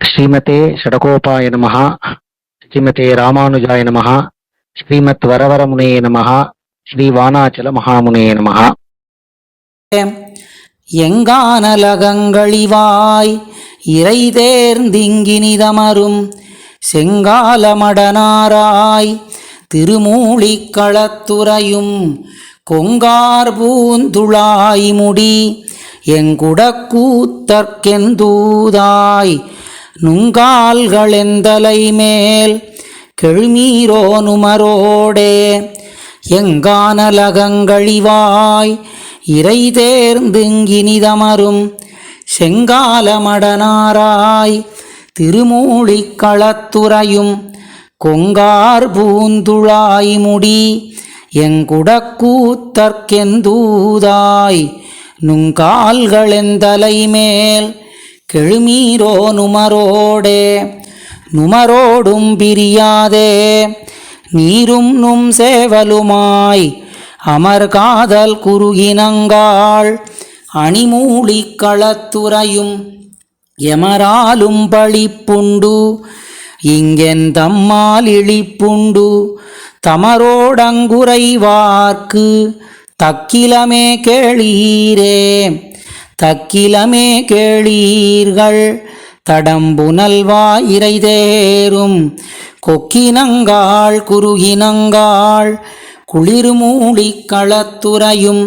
ஸ்ரீமதே ஷடகோபாய நமகா ஸ்ரீமதே ராமானுஜாய நமகா ஸ்ரீமத் வரவரமுனே நமகா ஸ்ரீ வானாச்சல மகாமுனே நமகா எங்கானலகங்களிவாய் இறை தேர்ந்திங்கினிதமரும் செங்காலமடனாராய் திருமூலிக்களத்துறையும் கொங்கார் பூந்துளாய் முடி எங்குடக்கூத்தற்கெந்தூதாய் நுங்கால்களெந்தலை மேல் கெழுமீரோ நுமரோடே எங்கானலகங்களிவாய் இறை தேர்ந்துங்கினிதமரும் செங்காலமடனாராய் திருமூழிக்களத்துறையும் கொங்கார் பூந்துழாய் முடி எங்குடக்கூத்தற்கெந்தூதாய் நுங்கால்களெந்தலை மேல் கெழுமீரோ நுமரோடே நுமரோடும் பிரியாதே. நீரும் நும் சேவலுமாய் அமர் காதல் குறுகினங்காள் அணிமூலிக் களத்துறையும் எமராலும் பழிப்புண்டு இங்கென் தம்மால் இழிப்புண்டு தமரோடங்குறைவார்க்கு தக்கிலமே கேளீரே. தக்கிலமே கேளீர்கள். தடம்புனல்வாய் இறைதேரும். கொக்கினங்காள் குறுகினங்காள் குளிர்மூடிக் களத்துறையும்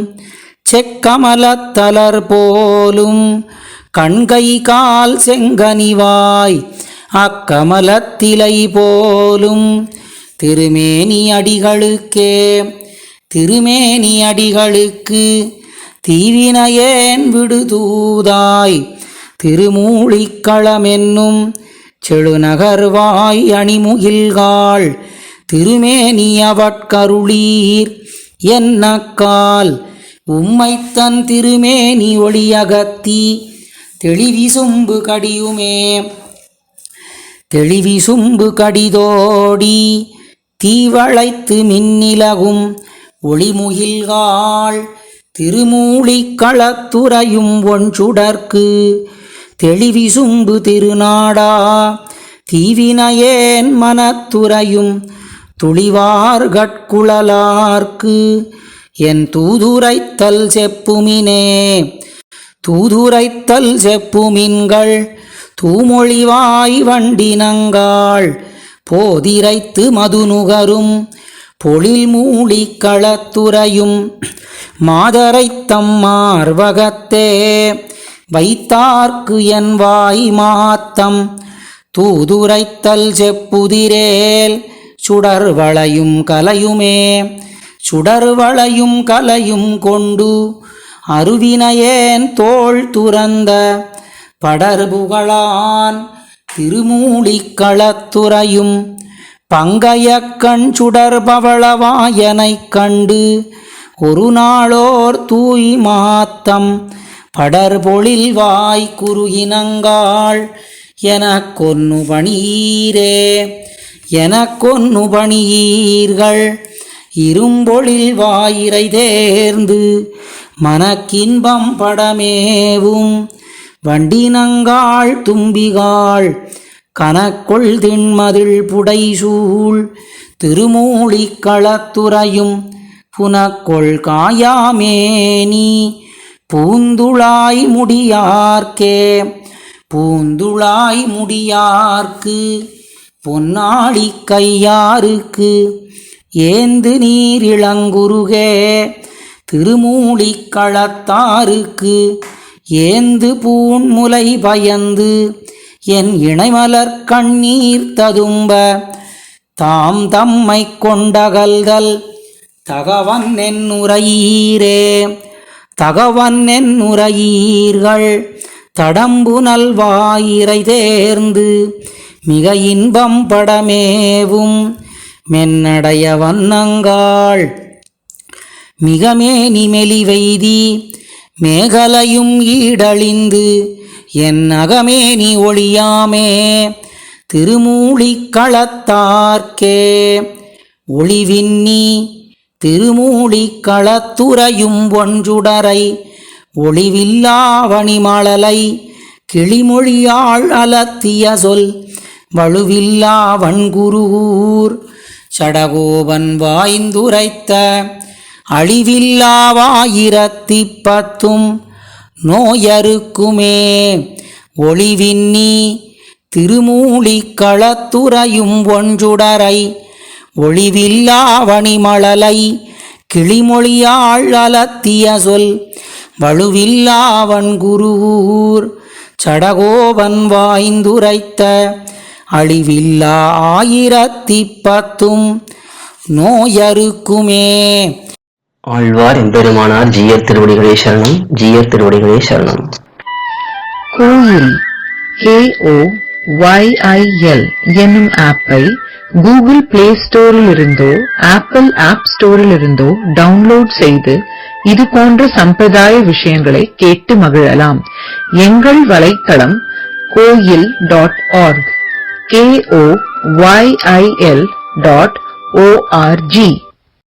செக்கமலத்தலர் போலும் கண்கை கால் செங்கனிவாய் அக்கமலத்திலை போலும் திருமேனி அடிகளுக்கே திருமேனி அடிகளுக்கு தீவினையேன் விடுதூதாய் திருமூழிக்களமென்னும் செழுநகர்வாய் அணிமுகில்காள். திருமேனியவட்கருளீர் என்னக்கால். உம்மைத்தன் திருமேனி ஒளியகத்தி. தெளிவிசும்பு கடியுமே. தெளிவிசும்பு கடிதோடி. தீவளைத்து மின்னிலகும் ஒளிமுகில்காள். திருமூலிக்களத்துறையும் ஒன்றுடற்கு தெளிவிசும்பு திருநாடா. தீவினையேன் மனத்துறையும் துளிவார்கட்குழலார்க்கு என் தூதுரைத்தல் செப்புமினே. தூதுரைத்தல் செப்புமின்கள் தூமொழிவாய் வண்டினங்காள் போதிரைத்து மதுநுகரும் பொழில் மூடி களத்துறையும் மாதரைத்தம் மார்வகத்தே வைத்தார்க்கு என் வாய் மாத்தம் தூதுரைத்தல் செப்புதிரேல். சுடர் வளையும் கலையுமே சுடர் வளையும் கலையும் கொண்டு அருவினையேன் தோள் துறந்த படர்புகழான் திருமூலிக்களத்துறையும் பங்கையக்கண் சுடர்பவளவாயனைக் கண்டு ஒரு நாளோர் தூய் மாத்தம் படர்பொழில் வாய் குறுகினங்காள் பணியீரே என கொன்று பணியீர்கள் இரும்பொழில் வாயிரை தேர்ந்து மனக்கின்பம் படமேவும் வண்டினங்காள் தும்பிகாள் கனக்கொள் திண்மதில் புடைசூழ் திருமூழி களத்துறையும் புனக்கொள் காயாமேனி பூந்துளாய் முடியார்க்கே பூந்துளாய் முடியார்க்கு பொன்னாடி கையாருக்கு ஏந்து நீர் இளங்குருகே திருமூலிக் களத்தாருக்கு ஏந்து பூண்முலை பயந்து என் இணைமலர் கண்ணீர் ததும்ப தாம் தம்மை கொண்டகல்தல் தகவன் என்னுரையீரே தகவன் என்னுரையீர்கள் தடம்பு நல்வாயிரை தேர்ந்து மிக இன்பம் படமேவும் மென்னடைய வண்ணங்காள் மிகமே நிமெலி வைதி மேகலையும் ஈடழிந்து என் நீ ஒளியாமே திருமூலிக் களத்தார்க்கே. ஒளிவின்னி திருமூலிக்களத்துறையும் ஒன்றுடரை ஒளிவில்லாவணிமழலை கிளிமொழியாள் அலத்திய சொல் வலுவில்லா வன்குருகூர். சடகோபன் வாய்ந்துரைத்த அழிவில்லாவாயிரத்தி பத்தும் நோயறுக்குமே. ஒளிவின்னி திருமூலி களத்துறையும் ஒன்றுடரை ஒளிவில்லாவணிமழலை கிளிமொழியாள் அலத்திய சொல் வலுவில்லாவன் குருவூர் சடகோபன் வாய்ந்துரைத்த அழிவில்லா ஆயிரத்தி பத்தும் நோயறுக்குமே. ஆழ்வார் எம்பெருமானார் ஜீயர் திருவடிகளே சரணம் ஜீயர் திருவடிகளே சரணம். கோயில் KO YIL என்னும் ஆப்பை கூகுள் பிளே ஸ்டோரில் இருந்தோ ஆப்பிள் ஆப் ஸ்டோரில் இருந்தோ டவுன்லோட் செய்து இது போன்ற சம்பிரதாய விஷயங்களை கேட்டு மகிழலாம். எங்கள் வலைத்தளம் கோயில் dot org K O Y I L dot O R G